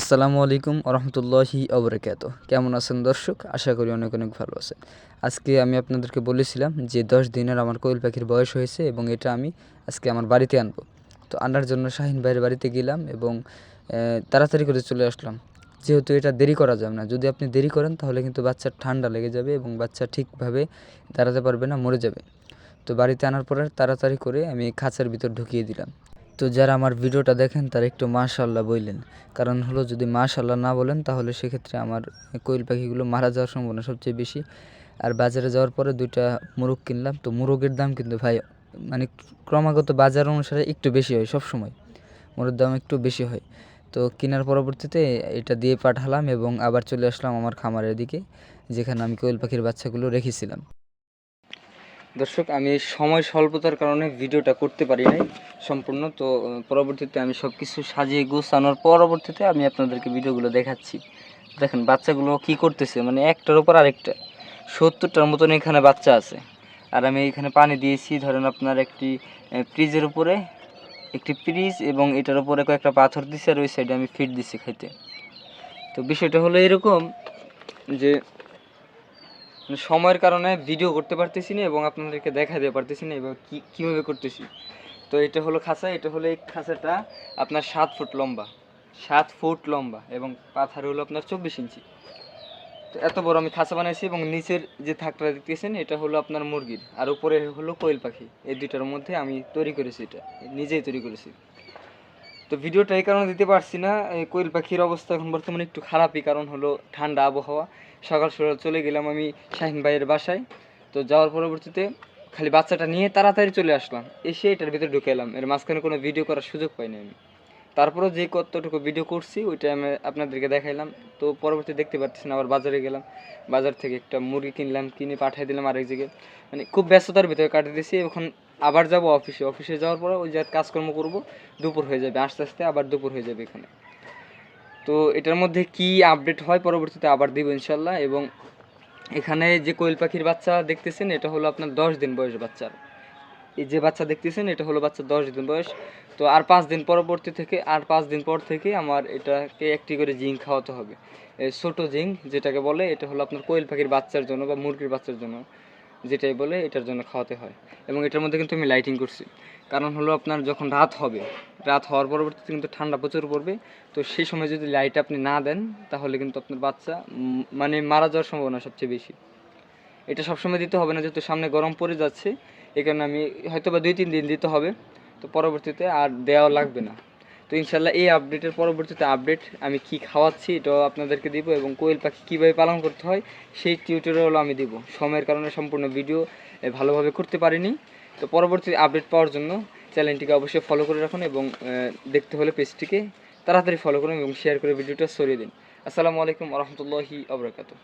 আসসালামু আলাইকুম রহমতুল্লাহি অবরাকাত কেমন আছেন দর্শক? আশা করি অনেক অনেক ভালো আছেন। আজকে আমি আপনাদেরকে বলেছিলাম যে দশ দিনের আমার কোয়েল পাখির বয়স হয়েছে এবং এটা আমি আজকে আমার বাড়িতে আনব। তো আনার জন্য শাহিন ভাইয়ের বাড়িতে গেলাম এবং তাড়াতাড়ি করে চলে আসলাম। যেহেতু এটা দেরি করা যাবে না, যদি আপনি দেরি করেন তাহলে কিন্তু বাচ্চার ঠান্ডা লেগে যাবে এবং বাচ্চা ঠিকভাবে দাঁড়াতে পারবে না, মরে যাবে। তো বাড়িতে আনার পরে তাড়াতাড়ি করে আমি খাঁচার ভিতর ঢুকিয়ে দিলাম। তো যারা আমার ভিডিওটা দেখেন, তারা একটু মাশাল্লাহ বললেন কারণ হলো যদি মাশাল্লাহ না বলেন, তাহলে সেক্ষেত্রে আমার কোয়েল পাখিগুলো মারা যাওয়ার সম্ভাবনা সবচেয়ে বেশি। আর বাজারে যাওয়ার পরে দুইটা মুরগ কিনলাম। তো মুরগের দাম কিন্তু ভাই মানে ক্রমাগত বাজার অনুসারে একটু বেশি হয় সব সময় মুরগের দাম একটু বেশি হয়। তো কেনার পরবর্তীতে এটা দিয়ে পাঠালাম এবং আবার চলে আসলাম আমার খামারের দিকে, যেখানে আমি কোয়েল পাখির বাচ্চাগুলো রেখেছিলাম। দর্শক, আমি সময় স্বল্পতার কারণে ভিডিওটা করতে পারি নাই সম্পূর্ণ, তো পরবর্তীতে আমি সব কিছু সাজিয়ে গুছানোর পরবর্তীতে আমি আপনাদেরকে ভিডিওগুলো দেখাচ্ছি। দেখেন, বাচ্চাগুলো কি করতেছে মানে একটার উপর আরেকটা। সত্তরটার মতন এখানে বাচ্চা আছে। আর আমি এখানে পানি দিয়েছি, ধরেন আপনার একটি ফ্রিজের উপরে, একটি ফ্রিজ এবং এটার উপরে কয়েকটা পাথর দিছি, আর ওই সাইডে আমি ফিট দিছি খাইতে। তো বিষয়টা হলো এরকম যে সময়ের কারণে ভিডিও করতে পারতেছি না এবং আপনাদেরকে দেখা দিতে পারতেছি না এবং কী, কীভাবে করতেছি। তো এটা হলো খাঁচা, এটা হলো এই খাঁচাটা আপনার সাত ফুট লম্বা। সাত ফুট লম্বা এবং পাথার হলো আপনার চব্বিশ ইঞ্চি। তো এত বড় আমি খাঁচা বানাইছি এবং নিচের যে থাকটা দেখতেছেন, এটা হলো আপনার মুরগির। আর উপরে হলো কোয়েল পাখি। এই দুইটার মধ্যে আমি তৈরি করেছি এটা। নিজেই তৈরি করেছি। তো ভিডিওটা এই কারণে দিতে পারছি না। কোয়েল পাখির অবস্থা এখন বর্তমানে একটু খারাপই কারণ হলো ঠান্ডা আবহাওয়া। সকাল সকাল চলে গেলাম আমি শাহিন ভাইয়ের বাসায়। তো যাওয়ার পরবর্তীতে খালি বাচ্চাটা নিয়ে তাড়াতাড়ি চলে আসলাম। এসে এটার ভিতরে ঢুকে এলাম। এর মাঝখানে কোনো ভিডিও করার সুযোগ পাইনি আমি। তারপরেও যে কতটুকু ভিডিও করছি, ওইটা আমি আপনাদেরকে দেখাইলাম। তো পরবর্তী দেখতে পাচ্ছেন আবার বাজারে গেলাম। বাজার থেকে একটা মুরগি কিনলাম, কিনে পাঠিয়ে দিলাম আরেক জায়গায়। মানে খুব ব্যস্ততার ভিতরে কাটিয়ে দিয়েছি। এখন আবার যাব অফিসে। অফিসে যাওয়ার পরে ওই যে কাজকর্ম করব, দুপুর হয়ে যাবে। আস্তে আস্তে আবার দুপুর হয়ে যাবে এখানে। তো এটার মধ্যে কি আপডেট হয় পরবর্তীতে আবার দিব ইনশাল্লাহ এবং এখানে যে কোয়েল পাখির বাচ্চা দেখতেছেন, এটা হলো আপনার দশ দিন বয়স বাচ্চার। এই যে বাচ্চা দেখতেছেন, এটা হলো বাচ্চা দশ দিন বয়স। তো আর পাঁচ দিন পরবর্তী থেকে, আর পাঁচ দিন পর থেকে আমার এটাকে একটি করে জিঙ্ক খাওয়াতে হবে। ছোটো জিঙ্ক যেটাকে বলে, এটা হলো আপনার কোয়েল পাখির বাচ্চার জন্য বা মুরগির বাচ্চার জন্য। যেটাই বলে এটার জন্য খাওয়াতে হয়। এবং এটার মধ্যে কিন্তু আমি লাইটিং করছি। কারণ হলো আপনার যখন রাত হবে, রাত হওয়ার পরবর্তীতে কিন্তু ঠান্ডা প্রচুর পড়বে। তো সেই সময় যদি লাইট আপনি না দেন, তাহলে কিন্তু আপনার বাচ্চা মানে মারা যাওয়ার সম্ভাবনা সবচেয়ে বেশি। এটা সবসময় দিতে হবে না, যেহেতু সামনে গরম পড়ে যাচ্ছে। এই কারণে আমি হয়তো বা দুই, তিন দিন দিতে হবে। তো পরবর্তীতে আর দেওয়া লাগবে না। তো ইনশাল্লাহ এই আপডেটের পরবর্তীতে আপডেট আমি কি খাওয়াচ্ছি এটাও আপনাদেরকে দিব এবং কোয়েল পাখি কীভাবে পালন করতে হয় সেই টিউটোরিয়ালও আমি দিব। সময়ের কারণে সম্পূর্ণ ভিডিও ভালোভাবে করতে পারিনি। তো পরবর্তী আপডেট পাওয়ার জন্য চ্যানেলটিকে অবশ্যই ফলো করে রাখুন এবং দেখতে হলে পেজটিকে তাড়াতাড়ি ফলো করুন এবং শেয়ার করে ভিডিওটা সরিয়ে দিন। আসসালামু আলাইকুম রহমতুল্লাহি আবরাকাতু